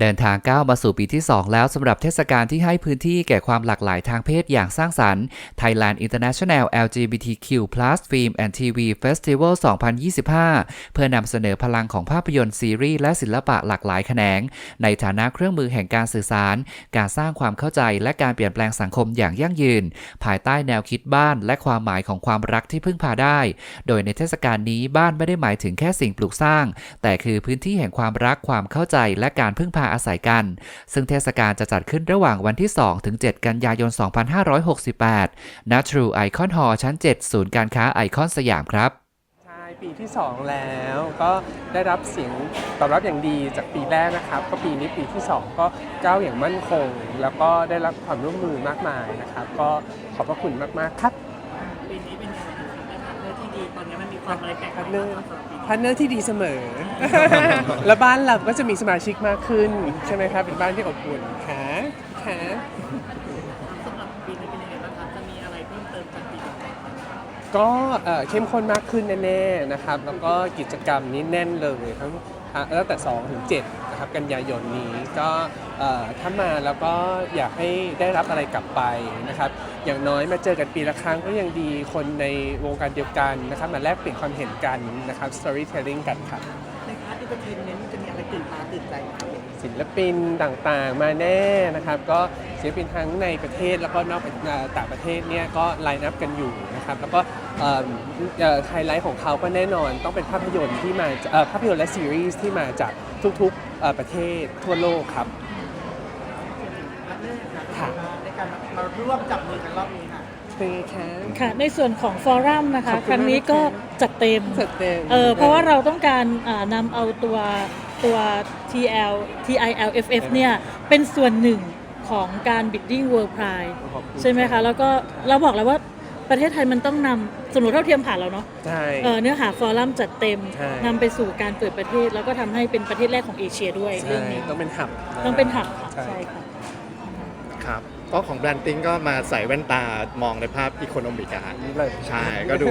เดินทางก้าวมาสู่ปีที่ 2 แล้วสำหรับเทศกาลที่ให้พื้นที่แก่ความหลากหลายทางเพศอย่างสร้างสรรค์ Thailand International LGBTQ+ Film and TV Festival 2025 เพื่อนำเสนอพลังของภาพยนตร์ซีรีส์และศิลปะหลากหลายแขนง ในฐานะเครื่องมือแห่งการสื่อสาร การสร้างความเข้าใจและการเปลี่ยนแปลงสังคมอย่างยั่งยืน ภายใต้แนวคิดบ้านและความหมายของความรักที่พึ่งพาได้ โดยในเทศกาลนี้บ้านไม่ได้หมายถึงแค่สิ่งปลูกสร้าง แต่คือพื้นที่แห่งความรักความเข้าใจและการพึ่งพาอาศัยกัน ซึ่งเทศกาลจะจัดขึ้นระหว่างวันที่ 2 ถึง 7 กันยายน 2568 ณ True Icon Hall ชั้น 7 ศูนย์การค้าไอคอนสยามครับใช่ปีที่ 2 แล้วก็ได้รับเสียงตอบรับอย่างดีจากปีแรกนะครับ ก็ปีนี้ปีที่ 2 ก็ก้าวอย่างมั่นคง แล้วก็ได้รับความร่วมมือมากมายนะครับ ก็ขอบพระคุณมาก ๆ ครับ ตอนนี้มันมีความอะไรแปลกพาร์ทๆเนอร์บ้างสำหรับปีนี้พาร์ทเนอร์ที่ดีเสมอ และบ้านเราก็จะมีสมาชิกมากขึ้น ใช่ไหมครับ เป็นบ้านที่อบอุ่นค่ะค่ะสำหรับปีนี้เป็นยังไงบ้างคะจะมีอะไรเพิ่มเติมจากปีก่อนๆไหมก็เอ่อเข้มข้นมากขึ้นแน่ๆนะครับ แล้วก็กิจกรรมนี้แน่นเลยทั้งอะตั้งแต่2ถึง7นะครับกันยายนนี้ก็ถ้ามาแล้วก็อยากให้ได้รับอะไรกลับไปนะครับอย่างน้อยมาเจอกันปีละครั้งก็ยังดีคนในวงการเดียวกันนะครับมาแลกเปลี่ยนความเห็นกันนะครับ storytelling กันครับในพาร์ทเอนเตอร์เทนเมนต์จะมีอะไรตื่นตาตื่นใจไหม ศิลปินต่างๆ มาแน่นะครับ ก็ศิลปินทั้งในประเทศแล้วก็นอกเอ่อต่างประเทศเนี่ยก็ไลน์อัพกันอยู่นะครับ แล้วก็ไฮไลท์ของเขาก็แน่นอนต้องเป็นภาพยนตร์ที่มาเอ่อภาพยนตร์และซีรีส์ที่มาจากทุกๆเอ่อประเทศทั่วโลกครับพาร์ทเนอร์ค่ะในการมาร่วมจับมือกันรอบนี้ค่ะเป็นไงคะค่ะในส่วนของฟอรัมนะคะขอบคุณครั้งนี้มากก็ค่ะจัดเต็มเสร็จเต็มเออเพราะว่าเราต้องการอ่านำเอาตัว ตัว TL TILFF เนี่ยเป็นส่วนหนึ่งของการ bidding world pride ขอบคุณใช่ไหมคะ แล้วก็เราบอกแล้วว่าประเทศไทยมันต้องนำสมรสเท่าเทียมผ่านแล้วเนาะใช่เออเนื้อหาฟอรัมจัดเต็มใช่นำไปสู่การเปิดประเทศ แล้วก็ทำให้เป็นประเทศแรกของเอเชียด้วยเรื่ใช่องนี้ต้องเป็นหับต้องเป็นหับค่ะใช่ใช่ค่ะครับก็ของแบรนด์ติ้งก็มาใส่แว่นตามองในภาพอีโคโนมิกอะฮะเลยใช่ก็ดู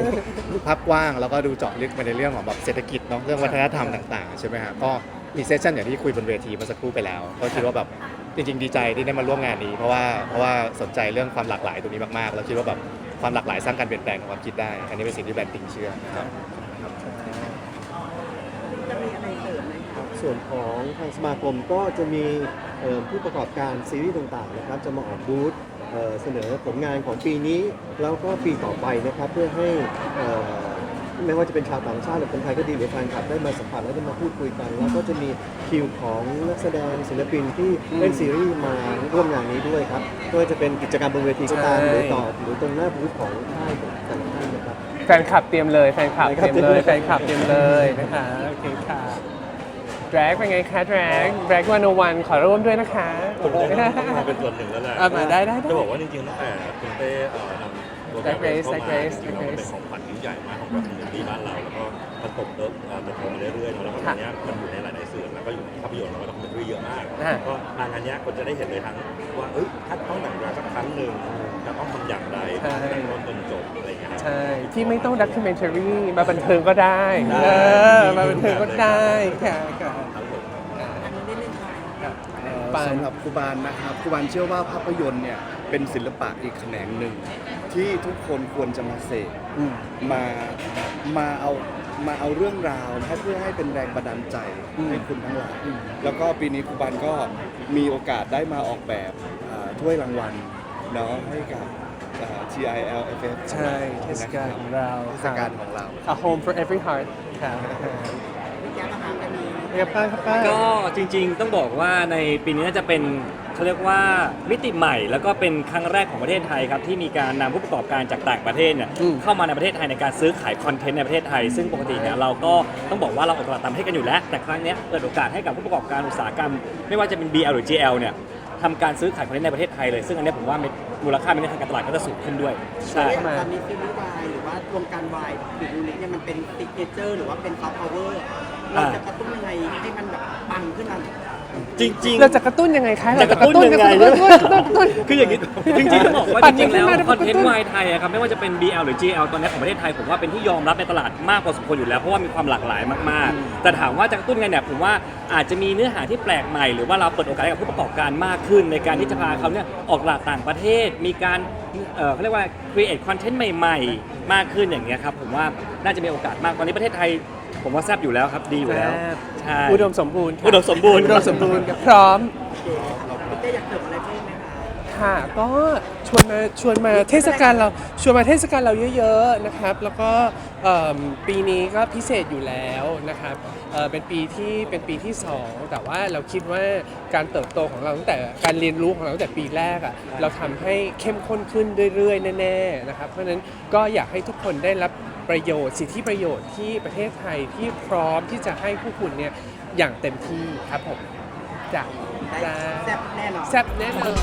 ภาพกว้างแล้วก็ดูเจาะลึกไปในเรื่องของแบบเศรษฐกิจเนาะเรื่องวัฒนธรรมต่าง ๆ ใช่ไหมฮะก็ มีเซสชั่นอย่างที่คุยบนเวทีเมื่อสักครู่ไปแล้ว ก็คิดว่าแบบจริง ๆ ดีใจที่ได้มาร่วมงานนี้ เพราะว่าเพราะว่าสนใจเรื่องความหลากหลายตรงนี้มากๆ แล้วคิดว่าแบบความหลากหลายสร้างการเปลี่ยนแปลงของความคิดได้ อันนี้เป็นสิ่งที่แบรนด์ติ้งเชื่อครับ จะมีอะไรเสริมไหมคะส่วนของทางสมาคมก็จะมีเอ่อผู้ประกอบการซีรีส์ต่างๆนะครับจะมาออกบูธเอ่อเสนอผลงานของปีนี้ แล้วก็ปีต่อไปนะครับเพื่อให้เอ่อ ไม่ว่าจะเป็นชาวต่างชาติหรือคนไทยก็ดีหรือแฟนคลับได้มาสัมผัสและได้มาพูดคุยกัน แล้วก็จะมีคิวของนักแสดงศิลปินที่เล่นซีรีส์มาร่วมงานนี้ด้วยครับไม่ว่าจะเป็นกิจกรรมบนเวทีก็ตามหรือต่อหรือตรงหน้าบูธของค่ายของแต่ละท่านนะครับ แฟนคลับเตรียมเลย แฟนคลับเตรียมเลยแฟนคลับเตรียมเลยนะคะโอเคค่ะแดร็กเป็นไงคะแดร็กแดร็กวันวันขอร่วมด้วยนะคะผมก็ต้องมาเป็นส่วนหนึ่งแล้วแหละอะมาได้ได้ได้ จะบอกว่าจริงๆตั้งแต่คุณเต้เอ่อนำ โปรแกรม Drag Race เข้ามา Drag Race จริงๆ Drag มัน Race เป็นของขวัญที่ใหญ่มากของแบบคอมมูนิตี้บ้านเราแล้วก็มันตกเติบเอ่อเติบโตมาเรื่อยๆเนอะแล้วก็ตอนเนี้ยมันอยู่ในหลายๆสื่อแล้วก็อยู่ในภาพยนตร์แล้วก็ต้องเป็นเยอะมากอะก็มางานเนี้ยคนจะได้เห็นเลยทั้งว่าเอ้ยถ้าต้องแต่งงานสักครั้งหนึ่งจะต้องทำอย่างไรใช่ตั้งต้นจนจบอะไรอย่างเงี้ยครับใช่ที่ไม่ต้องดัก u m e n t a r y มาบันเทิงก็ได้ได้เออมาบันเทิงก็ได้ค่ะค่ะครับผมอันนี้ได้เล่นค่ะเอ่อปานสำหรับครูบานนะครับครูบานเชื่อว่าภาพยนตร์เนี่ย เป็นศิลปะอีกแขนงหนึ่ง ที่ทุกคนควรจะมาเสพอืม มามาเอามาเอาเรื่องราวให้เพื่อให้เป็นแรงบันดาลใจอืมให้คุณทั้งหลายแล้วก็ปีนี้ครูบานก็มีโอกาสได้มาออกแบบอ่าถ้วยรางวัลเนาะให้กับอ่า TILFF ใช่เทศกาลของเราเทศกาลของเรา A home for every heart ค่ะพี่แก้วนะคะจะมีเรียบป้าครับป้า ก็จริงๆต้องบอกว่าในปีนี้น่าจะเป็น เขาเรียกว่ามิติใหม่แล้วก็เป็นครั้งแรกของประเทศไทยครับที่มีการนำผู้ประกอบการจากต่างประเทศเนี่ยอืม เข้ามาในประเทศไทยในการซื้อขายคอนเทนต์ในประเทศไทย ซึ่งปกติเนี่ยเราก็ต้องบอกว่าเราออกตลาดตามประเทศกันอยู่แล้ว แต่ครั้งเนี้ยเปิดโอกาสให้กับผู้ประกอบการอุตสาหกรรม ไม่ว่าจะเป็น BL หรือ GL เนี่ยทำการซื้อขายคอนเทนต์ในประเทศไทยเลย ซึ่งอันเนี้ยผมว่ามูลค่าในทางการตลาดก็จะสูงขึ้นด้วยใช่ เข้ามา ตอนนี้ซีรีส์วายหรือว่าวงการวายหรือยูริเนี่ยมันเป็นติ๊กเนเจอร์หรือว่าเป็นซอฟต์พาวเวอร์เราจะกระตุ้นยังไงให้มันแบบปังขึ้นมา จริงๆ เราจะกระตุ้นยังไงคะจะกระตุ้นยังไงกระตุ้นกระตุ้นกระตุ้น คืออย่างนี้จริงๆต้องบอกว่าปั่จนริงๆแล้วขึ้นมาคอนเทนกระตุ้ต์นวายไทยอะครับไม่ว่าจะเป็น BL หรือ GL ตอนนี้ของประเทศไทยผมว่าเป็นที่ยอมรับในตลาดมากพอสมควรอยู่แล้วเพราะว่ามีความหลากหลายมากๆ แต่ถามว่าจะกระตุ้นไงเนี่ยผมว่าอาจจะมีเนื้อหาที่แปลกใหม่หรือว่าเราเปิดโอกาสให้กับผู้ประกอบการมากขึ้น ในการที่จะพาเขาเนี่ยออกตลาดต่างประเทศ มีการเอ่อเขาเรียกว่า create content ใหม่ ๆ มากขึ้นอย่างเงี้ยครับผมว่าน่าจะมีโอกาสมากตอนนี้ประเทศไทย ผมว่าแซ่บอยู่แล้วครับดีอยู่แล้วแซ่บ ใช่อุดมสมบูรณ์ค่ะอุดมสมบูรณ์อุดมสมบูรณ์ครับพร้อมพี่เต้อยากเติมอะไรเพิ่มไหมคะค่ะก็ชวนมาชวนมาเทศกาลเราชวนมาเทศกาลเราเยอะๆนะครับ แล้วก็เอิ่มปีนี้ก็พิเศษอยู่แล้วนะครับเอ่อเป็นปีที่เป็นปีที่ 2 แต่ว่าเราคิดว่าการเติบโตของเราตั้งแต่การเรียนรู้ของเราตั้งแต่ปีแรกอะ่ะเราทำให้เข้มข้นขึ้นเรื่อยๆแน่ๆนะครับเพราะฉะนั้นก็อยากให้ทุกคนได้รับ ประโยชน์ สิทธิประโยชน์ที่ประเทศไทยที่พร้อมที่จะให้ผู้คุณเนี่ยอย่างเต็มที่ครับผมจ้ะจ้ะแซ่บแน่นอนแซ่บแน่นอน